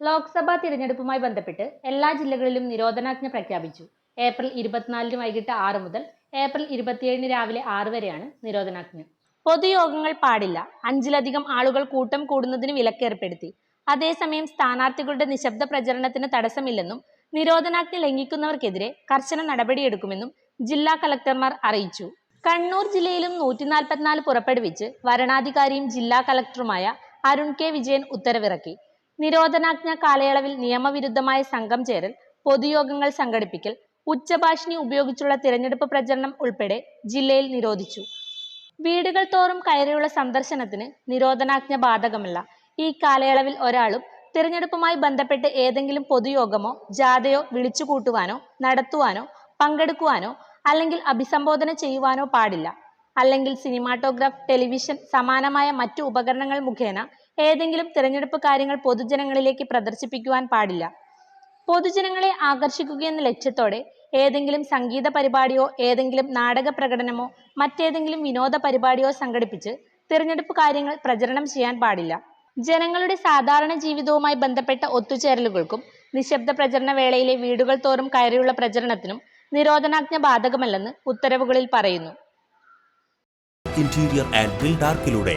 ലോക്സഭാ തിരഞ്ഞെടുപ്പുമായി ബന്ധപ്പെട്ട് എല്ലാ ജില്ലകളിലും നിരോധനാജ്ഞ പ്രഖ്യാപിച്ചു. ഏപ്രിൽ ഇരുപത്തിനാലിന് വൈകിട്ട് ആറ് മുതൽ ഏപ്രിൽ ഇരുപത്തിയേഴിന് രാവിലെ ആറ് വരെയാണ് നിരോധനാജ്ഞ. പൊതുയോഗങ്ങൾ പാടില്ല. അഞ്ചിലധികം ആളുകൾ കൂട്ടം കൂടുന്നതിന് വിലക്കേർപ്പെടുത്തി. അതേസമയം സ്ഥാനാർത്ഥികളുടെ നിശബ്ദ പ്രചരണത്തിന് തടസ്സമില്ലെന്നും നിരോധനാജ്ഞ ലംഘിക്കുന്നവർക്കെതിരെ കർശന നടപടിയെടുക്കുമെന്നും ജില്ലാ കളക്ടർമാർ അറിയിച്ചു. കണ്ണൂർ ജില്ലയിലും നൂറ്റി നാൽപ്പത്തിനാല് പുറപ്പെടുവിച്ച് വരണാധികാരിയും ജില്ലാ കളക്ടറുമായ അരുൺ കെ വിജയൻ ഉത്തരവിറക്കി. നിരോധനാജ്ഞ കാലയളവിൽ നിയമവിരുദ്ധമായ സംഘം ചേരൽ പൊതുയോഗങ്ങൾ സംഘടിപ്പിക്കൽ ഉച്ചഭാഷിണി ഉപയോഗിച്ചുള്ള തിരഞ്ഞെടുപ്പ് പ്രചരണം ഉൾപ്പെടെ ജില്ലയിൽ നിരോധിച്ചു. വീടുകൾ തോറും കയറിയുള്ള സന്ദർശനത്തിന് നിരോധനാജ്ഞ ബാധകമല്ല. ഈ കാലയളവിൽ ഒരാളും തിരഞ്ഞെടുപ്പുമായി ബന്ധപ്പെട്ട് ഏതെങ്കിലും പൊതുയോഗമോ ജാഥയോ വിളിച്ചുകൂട്ടുവാനോ നടത്തുവാനോ പങ്കെടുക്കുവാനോ അല്ലെങ്കിൽ അഭിസംബോധന ചെയ്യുവാനോ പാടില്ല. അല്ലെങ്കിൽ സിനിമാറ്റോഗ്രാഫ് ടെലിവിഷൻ സമാനമായ മറ്റു ഉപകരണങ്ങൾ മുഖേന ഏതെങ്കിലും തിരഞ്ഞെടുപ്പ് കാര്യങ്ങൾ പൊതുജനങ്ങളിലേക്ക് പ്രദർശിപ്പിക്കുവാൻ പാടില്ല. പൊതുജനങ്ങളെ ആകർഷിക്കുകയെന്ന ലക്ഷ്യത്തോടെ ഏതെങ്കിലും സംഗീത പരിപാടിയോ ഏതെങ്കിലും നാടക പ്രകടനമോ മറ്റേതെങ്കിലും വിനോദ പരിപാടിയോ സംഘടിപ്പിച്ച് തിരഞ്ഞെടുപ്പ് കാര്യങ്ങൾ പ്രചരണം ചെയ്യാൻ പാടില്ല. ജനങ്ങളുടെ സാധാരണ ജീവിതവുമായി ബന്ധപ്പെട്ട ഒത്തുചേരലുകൾക്കും നിശബ്ദ പ്രചരണ വേളയിലെ വീടുകൾ തോറും കയറിയുള്ള പ്രചരണത്തിനും നിരോധനാജ്ഞ ബാധകമല്ലെന്ന് ഉത്തരവുകളിൽ പറയുന്നു. Interior and ബിൽഡാർക്കിലൂടെ